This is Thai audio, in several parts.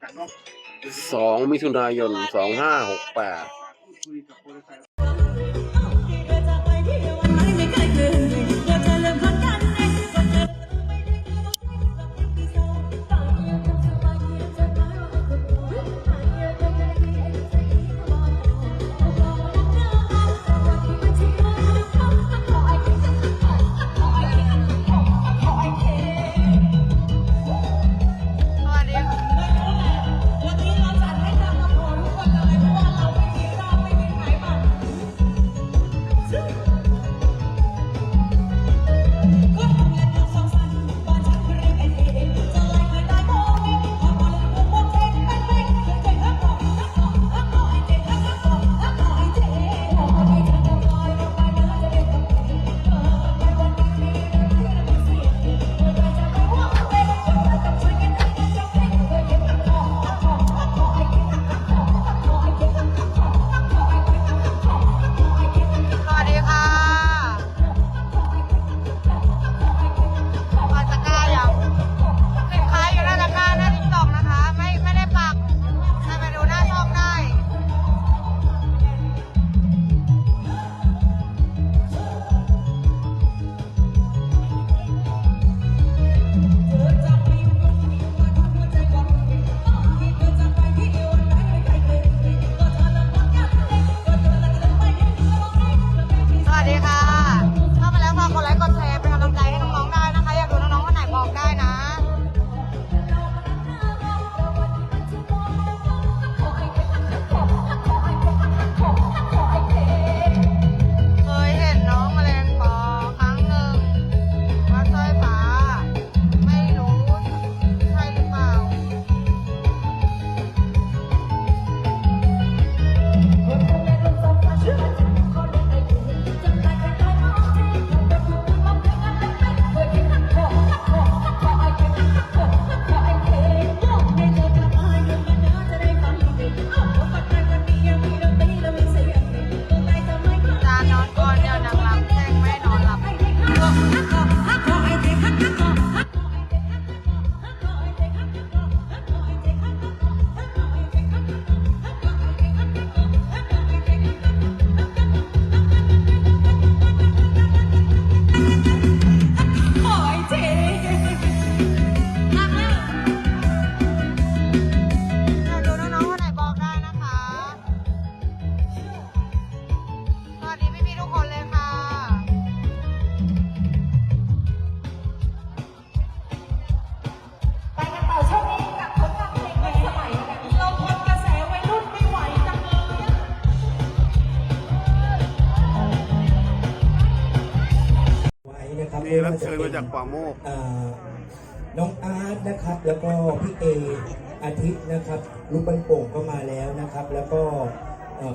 2 มิถุนายน 2568 นี้รับเชิญมาจากป่าโมกอน้องอาร์ตนะครับ แล้วก็พี่เออาทิตย์นะครับลูกบอลโป่งก็มาแล้วนะครับ แล้วก็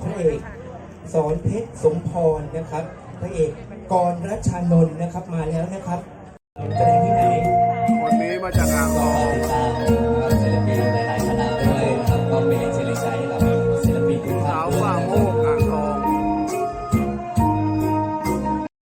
พระเอกสอนเพชรสมพรนะครับ พระเอกกรรัชชานนท์นะครับมาแล้วนะครับแสดงที่ไหนคนนี้มาจากอ่างทอง ติดตามศิลปินหลายๆคณะด้วยนะครับก็เป็นเชลิช